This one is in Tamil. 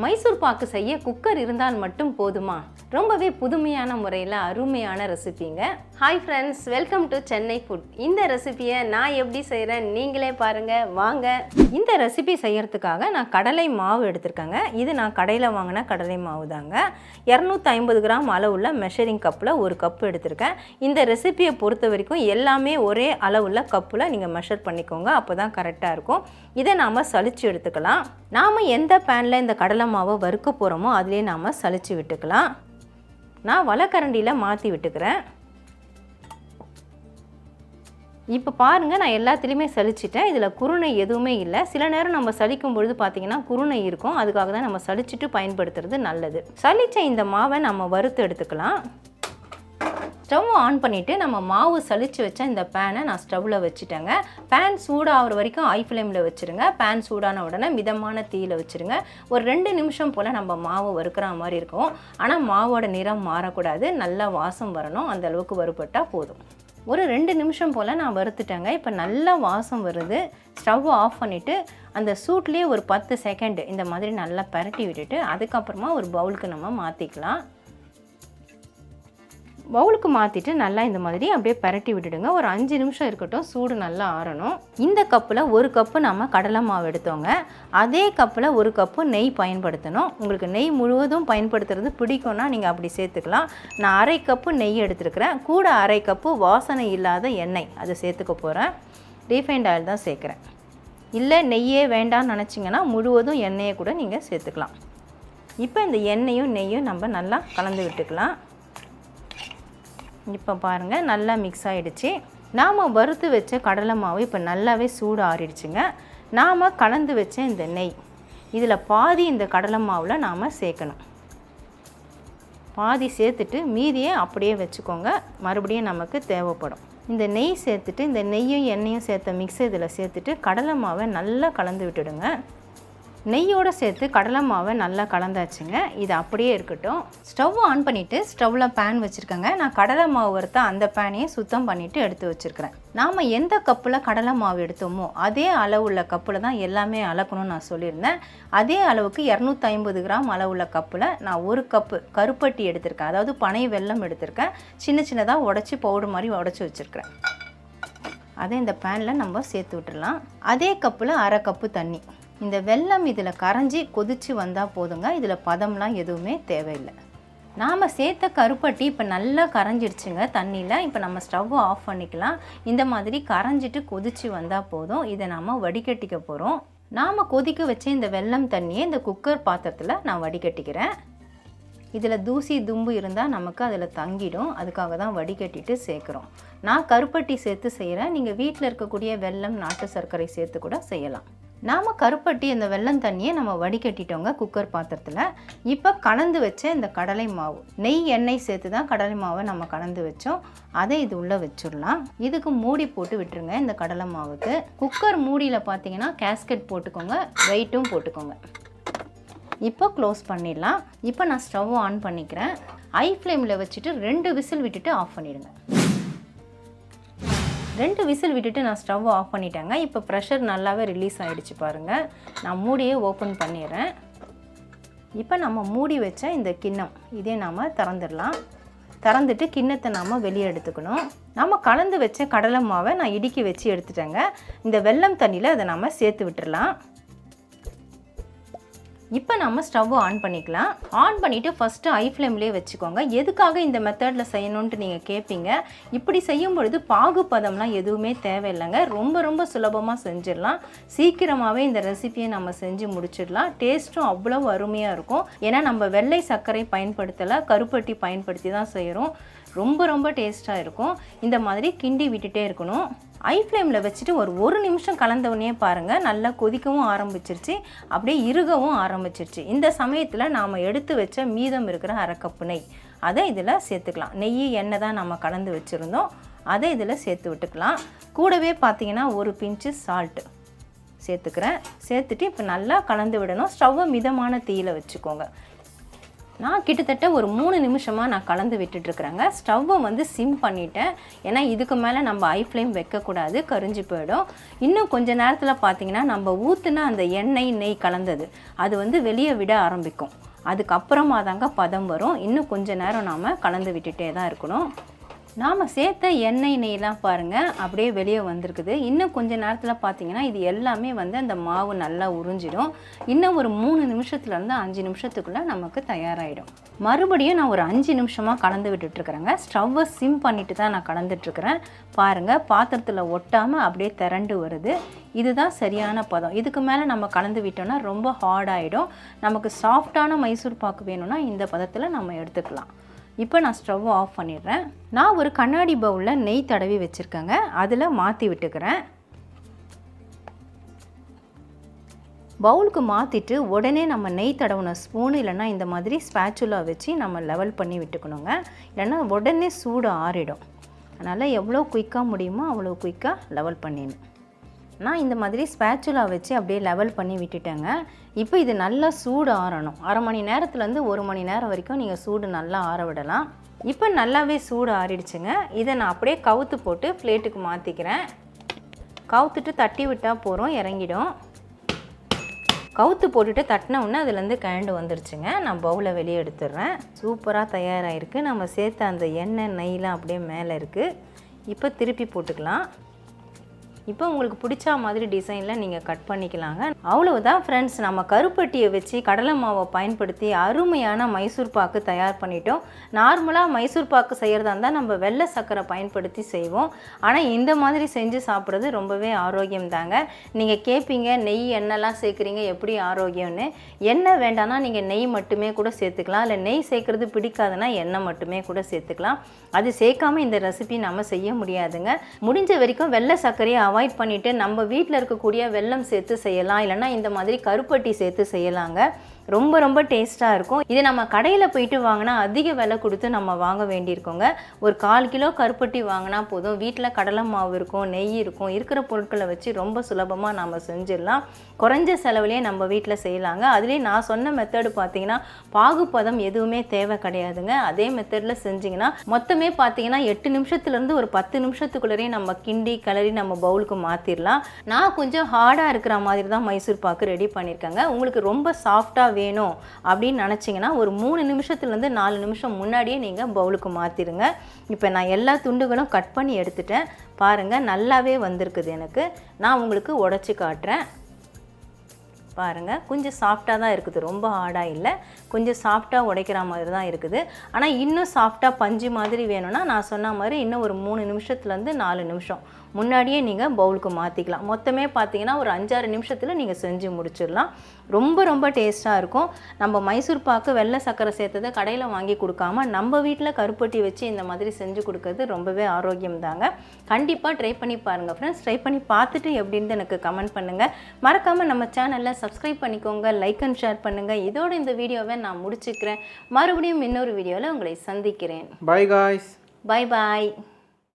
மைசூர் பாக்கு செய்ய குக்கர் இருந்தால் மட்டும் போதுமா? ரொம்பவே புதுமையான முறையில் அருமையான ரெசிபிங்க. Hi friends welcome to Chennai food இந்த ரெசிபியை நான் எப்படி செய்கிறேன் நீங்களே பாருங்கள் வாங்க. இந்த ரெசிபி செய்யறதுக்காக நான் கடலை மாவு எடுத்திருக்கேங்க. இது நான் கடையில் வாங்கின கடலை மாவு தாங்க இரநூத்தி ஐம்பது கிராம் அளவுள்ள மெஷரிங் கப்பில் ஒரு கப்பு எடுத்திருக்கேன். இந்த ரெசிபியை பொறுத்த வரைக்கும் எல்லாமே ஒரே அளவுள்ள கப்பில் நீங்கள் மெஷர் பண்ணிக்கோங்க. அப்போ தான் கரெக்டாக இருக்கும். இதை நாம் சளிச்சு எடுத்துக்கலாம். நாம் எந்த பேனில் இந்த கடலை மாவை வறுக்க போகிறோமோ அதிலே நாம் சளிச்சு விட்டுக்கலாம். நான் வலைக்கரண்டியில் மாற்றி விட்டுக்கிறேன். இப்போ பாருங்கள் நான் எல்லாத்துலேயுமே சலிச்சிட்டேன் இதில் குருணை எதுவுமே இல்லை. சில நேரம் நம்ம சலிக்கும் பொழுது பார்த்தீங்கன்னா குருணை இருக்கும். அதுக்காக தான் நம்ம சலிச்சிட்டு பயன்படுத்துறது நல்லது. சலிச்ச இந்த மாவை நம்ம வறுத்து எடுத்துக்கலாம். ஸ்டவ் ஆன் பண்ணிவிட்டு நம்ம மாவு சளிச்சு வச்ச இந்த பேனை நான் ஸ்டவ்வில் வச்சுட்டேங்க. பேன் சூடாகிற வரைக்கும் ஐ ஃப்ளேமில் வச்சுருங்க. பேன் சூடான உடனே மிதமான தீயில் வச்சுருங்க. ஒரு ரெண்டு நிமிஷம் போல் நம்ம மாவு வறுக்கிற மாதிரி இருக்கும். ஆனால் மாவோட நிறம் மாறக்கூடாது. நல்லா வாசம் வரணும். அந்த அளவுக்கு வறுபட்டால் போதும். ஒரு ரெண்டு நிமிஷம் போல் நான் வறுத்துட்டேங்க. இப்போ நல்லா வாசம் வருது. ஸ்டவ் ஆஃப் பண்ணிவிட்டு அந்த சூட்லேயே ஒரு பத்து செகண்ட் இந்த மாதிரி நல்லா பரட்டி விட்டுட்டு அதுக்கப்புறமா ஒரு பவுலுக்கு நம்ம மாற்றிக்கலாம் பவுலுக்கு மாற்றிட்டு நல்லா இந்த மாதிரி அப்படியே பரட்டி விட்டுடுங்க. ஒரு அஞ்சு நிமிஷம் இருக்கட்டும் சூடு நல்லா ஆறணும். இந்த கப்பில் ஒரு கப்பு நம்ம கடலை மாவு எடுத்தோங்க. அதே கப்பில் ஒரு கப்பு நெய் பயன்படுத்தணும். உங்களுக்கு நெய் முழுவதும் பயன்படுத்துறது பிடிக்கும்னா நீங்கள் அப்படி சேர்த்துக்கலாம். நான் அரை கப்பு நெய் எடுத்துருக்கிறேன். கூட அரை கப்பு வாசனை இல்லாத எண்ணெய் அதை சேர்த்துக்க போகிறேன் ரீஃபைண்ட் ஆயில் தான் சேர்க்குறேன். இல்லை நெய்யே வேண்டாம்னு நினச்சிங்கன்னா முழுவதும் எண்ணெயை கூட நீங்கள் சேர்த்துக்கலாம். இப்போ இந்த எண்ணெயும் நெய்யும் நம்ம நல்லா கலந்து விட்டுக்கலாம். இப்போ பாருங்கள் நல்லா மிக்ஸ் ஆகிடுச்சு நாம் வறுத்து வச்ச கடலை மாவு இப்போ நல்லாவே சூடு ஆறிடுச்சுங்க நாம் கலந்து வச்ச இந்த நெய். இதில் பாதி இந்த கடலை மாவில் நாம் சேர்க்கணும். பாதி சேர்த்துட்டு மீதியை அப்படியே வச்சுக்கோங்க. மறுபடியும் நமக்கு தேவைப்படும். இந்த நெய் சேர்த்துட்டு இந்த நெய்யும் எண்ணெயும் சேர்த்த மிக்ஸ் இதில் சேர்த்துட்டு கடலை மாவை நல்லா கலந்து விட்டுடுங்க. நெய்யோடு சேர்த்து கடலை மாவை நல்லா கலந்தாச்சுங்க. இது அப்படியே இருக்கட்டும். ஸ்டவ் ஆன் பண்ணிவிட்டு ஸ்டவ்வில் பேன் வச்சுருக்கேங்க. நான் கடலை மாவு வறுத்த அந்த பேனையே சுத்தம் பண்ணிவிட்டு எடுத்து வச்சுருக்கிறேன். நாம் எந்த கப்பில் கடலை மாவு எடுத்தோமோ அதே அளவுள்ள கப்பில் தான் எல்லாமே அளக்கணும்னு நான் சொல்லியிருந்தேன். அதே அளவுக்கு இரநூத்தி ஐம்பது கிராம் அளவுள்ள கப்பில் நான் ஒரு கப்பு கருப்பட்டி எடுத்திருக்கேன். அதாவது பனை வெல்லம் எடுத்திருக்கேன். சின்ன சின்னதாக உடச்சி பவுடர் மாதிரி உடச்சி வச்சுருக்கிறேன். அதை இந்த பேனில் நம்ம சேர்த்து விட்டுடலாம் அதே கப்பில் அரை கப்பு தண்ணி. இந்த வெல்லம் இதில் கரைஞ்சி கொதித்து வந்தால் போதுங்க. இதில் பதம்லாம் எதுவுமே தேவையில்லை. நாம் சேர்த்த கருப்பட்டி இப்போ நல்லா கரைஞ்சிடுச்சுங்க தண்ணியில் இப்போ நம்ம ஸ்டவ் ஆஃப் பண்ணிக்கலாம். இந்த மாதிரி கரைஞ்சிட்டு கொதித்து வந்தால் போதும். இதை நாம் வடிகட்டிக்க போகிறோம் நாம் கொதிக்க வச்ச இந்த வெல்லம் தண்ணியை இந்த குக்கர் பாத்திரத்தில் நான் வடிகட்டிக்கிறேன். இதில் தூசி தும்பு இருந்தால் நமக்கு அதில் தங்கிடும். அதுக்காக தான் வடிகட்டிட்டு சேர்க்குறோம். நான் கருப்பட்டி சேர்த்து செய்கிறேன் நீங்கள் வீட்டில் இருக்கக்கூடிய வெல்லம் நாட்டு சர்க்கரை சேர்த்து கூட செய்யலாம். நாம் கருப்பட்டி இந்த வெல்லம் தண்ணியை நம்ம வடிகட்டிட்டோங்க குக்கர் பாத்திரத்தில். இப்போ கலந்து வச்ச இந்த கடலை மாவு. நெய் எண்ணெய் சேர்த்து தான் கடலை மாவை நம்ம கலந்து வச்சோம். அதை இது உள்ளே வச்சிடலாம். இதுக்கு மூடி போட்டு விட்டுருங்க இந்த கடலை மாவுக்கு. குக்கர் மூடியில் பார்த்தீங்கன்னா கேஸ்கெட் போட்டுக்கோங்க வெயிட்டும் போட்டுக்கோங்க. இப்போ க்ளோஸ் பண்ணிடலாம். இப்போ நான் ஸ்டவ் ஆன் பண்ணிக்கிறேன். ஐ ஃப்ளேமில் வச்சுட்டு ரெண்டு விசில் விட்டுட்டு ஆஃப் பண்ணிடுங்க. ரெண்டு விசில் விட்டுட்டு நான் ஸ்டவ் ஆஃப் பண்ணிட்டேங்க. இப்போ ப்ரெஷர் நல்லாவே ரிலீஸ் ஆகிடுச்சு பாருங்கள் நான் மூடியே ஓப்பன் பண்ணிடுறேன் இப்போ நம்ம மூடி வச்ச இந்த கிண்ணம் இதே நாம் திறந்துடலாம். திறந்துட்டு கிண்ணத்தை நாம் வெளியே எடுத்துக்கணும். நம்ம கலந்து வச்ச கடலை மாவை நான் இடுக்கி வச்சு எடுத்துட்டேங்க. இந்த வெல்லம் தண்ணியில் அதை நம்ம சேர்த்து விட்டுடலாம் இப்போ நம்ம ஸ்டவ் ஆன் பண்ணிக்கலாம். ஆன் பண்ணிவிட்டு ஃபஸ்ட்டு ஐ ஃப்ளேம்லேயே வச்சுக்கோங்க. எதுக்காக இந்த மெத்தடில் செய்யணுன்ட்டு நீங்கள் கேட்பீங்க இப்படி செய்யும் பொழுது பாகுபதம்லாம் எதுவுமே தேவையில்லைங்க. ரொம்ப ரொம்ப சுலபமாக செஞ்சிடலாம். சீக்கிரமாகவே இந்த ரெசிபியை நம்ம செஞ்சு முடிச்சிடலாம். டேஸ்ட்டும் அவ்வளோ அருமையாக இருக்கும். ஏன்னா நம்ம வெள்ளை சர்க்கரை பயன்படுத்தலை கருப்பட்டி பயன்படுத்தி தான் செய்கிறோம் ரொம்ப ரொம்ப டேஸ்ட்டாக இருக்கும். இந்த மாதிரி கிண்டி விட்டுட்டே இருக்கணும். ஐ ஃப்ளேமில் வச்சுட்டு ஒரு ஒரு நிமிஷம் கலந்தவொடனே பாருங்கள் நல்லா கொதிக்கவும் ஆரம்பிச்சிருச்சு. அப்படியே இறுகவும் ஆரம்பிச்சிருச்சு. இந்த சமயத்தில் நாம் எடுத்து வச்ச மீதம் இருக்கிற அரை நெய் அதை இதில் சேர்த்துக்கலாம். நெய் எண்ணெய் தான் நம்ம கலந்து வச்சுருந்தோம். அதை இதில் சேர்த்து விட்டுக்கலாம். கூடவே பார்த்தீங்கன்னா ஒரு பிஞ்சு சால்ட்டு சேர்த்துக்கிறேன். சேர்த்துட்டு இப்போ நல்லா கலந்து விடணும். ஸ்டவ்வை மிதமான தீயில் வச்சுக்கோங்க. நான் கிட்டத்தட்ட ஒரு மூணு நிமிஷமாக நான் கலந்து விட்டுட்ருக்குறேங்க. ஸ்டவ்வை வந்து சிம் பண்ணிட்டேன். ஏன்னா இதுக்கு மேலே நம்ம ஐ ஃப்ளேம் வைக்கக்கூடாது கரிஞ்சு போயிடும். இன்னும் கொஞ்ச நேரத்தில் பார்த்தீங்கன்னா நம்ம ஊற்றுன அந்த எண்ணெய் நெய் கலந்தது. அது வந்து வெளியே விட ஆரம்பிக்கும். அதுக்கப்புறமா தாங்க பதம் வரும். இன்னும் கொஞ்ச நேரம் நாம் கலந்து விட்டுட்டே தான் இருக்கணும். நாம் சேர்த்த எண்ணெய் நெய்லாம் பாருங்கள் அப்படியே வெளியே வந்திருக்குது. இன்னும் கொஞ்ச நேரத்தில் பார்த்தீங்கன்னா இது எல்லாமே வந்து அந்த மாவு நல்லா உறிஞ்சிடும். இன்னும் ஒரு மூணு நிமிஷத்துலேருந்து அஞ்சு நிமிஷத்துக்குள்ளே நமக்கு தயாராகிடும் மறுபடியும் நான் ஒரு அஞ்சு நிமிஷமாக கலந்து விட்டுட்ருக்குறேங்க ஸ்டவ்வை சிம் பண்ணிட்டு தான் நான் கலந்துட்ருக்குறேன் பாருங்கள் பாத்திரத்தில் ஒட்டாமல் அப்படியே திரண்டு வருது. இதுதான் சரியான பதம். இதுக்கு மேலே நம்ம கலந்து விட்டோம்னா ரொம்ப ஹார்டாகிடும் நமக்கு சாஃப்டான மைசூர் பாக்கு வேணும்னா இந்த பதத்தில் நம்ம எடுத்துக்கலாம். இப்போ நான் ஸ்டவ் ஆஃப் பண்ணிடுறேன். நான் ஒரு கண்ணாடி பவுலில் நெய் தடவி வச்சுருக்கேங்க. அதில் மாற்றி விட்டுக்கிறேன். பவுலுக்கு மாற்றிட்டு உடனே நம்ம நெய் தடவின ஸ்பூன் இல்லைன்னா இந்த மாதிரி ஸ்பேச்சுலா வச்சு நம்ம லெவல் பண்ணி விட்டுக்கணுங்க. இல்லைன்னா உடனே சூடு ஆறிடும். அதனால் எவ்வளோ குயிக்காக முடியுமோ அவ்வளோ குயிக்காக லெவல் பண்ணிடணும். நான் இந்த மாதிரி ஸ்பேச்சுலா வச்சு அப்படியே லெவல் பண்ணி விட்டுட்டேங்க. இப்போ இது நல்லா சூடு ஆறணும். அரை மணி நேரத்துலேருந்து ஒரு மணி நேரம் வரைக்கும் நீங்கள் சூடு நல்லா ஆற விடலாம். இப்போ நல்லாவே சூடு ஆறிடுச்சுங்க. இதை நான் அப்படியே கவுத்து போட்டு பிளேட்டுக்கு மாற்றிக்கிறேன் கவுத்துட்டு தட்டி விட்டால் போகிறோம் இறங்கிடும். கவுத்து போட்டுட்டு தட்டின உடனே அதுலேருந்து கழண்டு வந்துருச்சுங்க. நான் பவுலை வெளியே எடுத்துடுறேன். சூப்பராக தயாராகிருக்கு நம்ம சேர்த்த அந்த எண்ணெய் நெய்லாம் அப்படியே மேலே இருக்குது இப்போ திருப்பி போட்டுக்கலாம். இப்போ உங்களுக்கு பிடிச்ச மாதிரி டிசைனில் நீங்கள் கட் பண்ணிக்கலாங்க. அவ்வளவுதான் ஃப்ரெண்ட்ஸ் நம்ம கருப்பட்டியை வச்சு கடலை மாவை பயன்படுத்தி அருமையான மைசூர் பாக்கு தயார் பண்ணிட்டோம். நார்மலாக மைசூர் பாக்கு செய்கிறதா இருந்தால் நம்ம வெள்ளை சர்க்கரை பயன்படுத்தி செய்வோம். ஆனால் இந்த மாதிரி செஞ்சு சாப்பிட்றது ரொம்பவே ஆரோக்கியம் தாங்க நீங்கள் கேட்பீங்க நெய் எண்ணெய்லாம் சேர்க்குறீங்க எப்படி ஆரோக்கியம்னு? எண்ணெய் வேண்டாம்னா நீங்கள் நெய் மட்டுமே கூட சேர்த்துக்கலாம். இல்லை நெய் சேர்க்குறது பிடிக்காதுன்னா எண்ணெய் மட்டுமே கூட சேர்த்துக்கலாம். அது சேர்க்காம இந்த ரெசிபி நம்ம செய்ய முடியாதுங்க. முடிஞ்ச வரைக்கும் வெள்ளை சர்க்கரையை அவாய்ட் பண்ணிவிட்டு நம்ம வீட்டில் இருக்கக்கூடிய வெல்லம் சேர்த்து செய்யலாம். இல்லைன்னா இந்த மாதிரி கருப்பட்டி சேர்த்து செய்யலாங்க. ரொம்ப ரொம்ப டேஸ்ட்டாக இருக்கும். இது நம்ம கடையில் போயிட்டு வாங்கினா அதிக விலை கொடுத்து நம்ம வாங்க வேண்டியிருக்கோங்க. ஒரு கால் கிலோ கருப்பட்டி வாங்கினா போதும். வீட்டில் கடலை மாவு இருக்கும் நெய் இருக்கும். இருக்கிற பொருட்களை வச்சு ரொம்ப சுலபமாக நம்ம செஞ்சிடலாம். குறைஞ்ச செலவுலேயே நம்ம வீட்டில் செய்யலாங்க. அதுலேயே நான் சொன்ன மெத்தடு பார்த்தீங்கன்னா பாகுபதம் எதுவுமே தேவை கிடையாதுங்க. அதே மெத்தடில் செஞ்சிங்கன்னா மொத்தமே பார்த்தீங்கன்னா எட்டு நிமிஷத்துலேருந்து ஒரு பத்து நிமிஷத்துக்குள்ளேயே நம்ம கிண்டி கலரி நம்ம பவுலுக்கு மாற்றிடலாம் நான் கொஞ்சம் ஹார்டாக இருக்கிற மாதிரி தான் மைசூர் பாக்கு ரெடி பண்ணியிருக்கேங்க. உங்களுக்கு ரொம்ப சாஃப்டாக வேணும் அப்படின்னு நினச்சிங்கன்னா ஒரு மூணு நிமிஷத்துலேருந்து நாலு நிமிஷம் முன்னாடியே நீங்கள் பவுலுக்கு மாற்றிடுங்க இப்போ நான் எல்லா துண்டுகளும் கட் பண்ணி எடுத்துட்டேன். பாருங்கள் நல்லாவே வந்திருக்குது எனக்கு. நான் உங்களுக்கு உடச்சி காட்டுறேன். பாருங்கள் கொஞ்சம் சாஃப்டாக தான் இருக்குது. ரொம்ப ஹார்டாக இல்லை. கொஞ்சம் சாஃப்டாக உடைக்கிற மாதிரி தான் இருக்குது. ஆனால் இன்னும் சாஃப்டாக பஞ்சு மாதிரி வேணும்னா நான் சொன்ன மாதிரி இன்னும் ஒரு மூணு நிமிஷத்துலேருந்து நாலு நிமிஷம். முன்னாடியே நீங்கள் பவுலுக்கு மாற்றிக்கலாம் மொத்தமே பார்த்தீங்கன்னா ஒரு அஞ்சாறு நிமிஷத்தில் நீங்கள் செஞ்சு முடிச்சிடலாம். ரொம்ப ரொம்ப டேஸ்ட்டாக இருக்கும். நம்ம மைசூர் பாக்கு வெள்ளை சர்க்கரை சேர்த்ததை கடையில் வாங்கி கொடுக்காம நம்ம வீட்டில் கருப்பட்டி வச்சு இந்த மாதிரி செஞ்சு கொடுக்கறது ரொம்பவே ஆரோக்கியம் தாங்க. கண்டிப்பாக ட்ரை பண்ணி பாருங்கள் ஃப்ரெண்ட்ஸ் ட்ரை பண்ணி பார்த்துட்டு எப்படின்னு எனக்கு கமெண்ட் பண்ணுங்கள் மறக்காமல் நம்ம சேனலில் சப்ஸ்கிரைப் பண்ணிக்கோங்க லைக் அண்ட் ஷேர் பண்ணுங்கள் இதோட இந்த வீடியோவை நான் முடிச்சுக்கிறேன். மறுபடியும் இன்னொரு வீடியோவில் உங்களை சந்திக்கிறேன். Bye guys. பாய் பாய்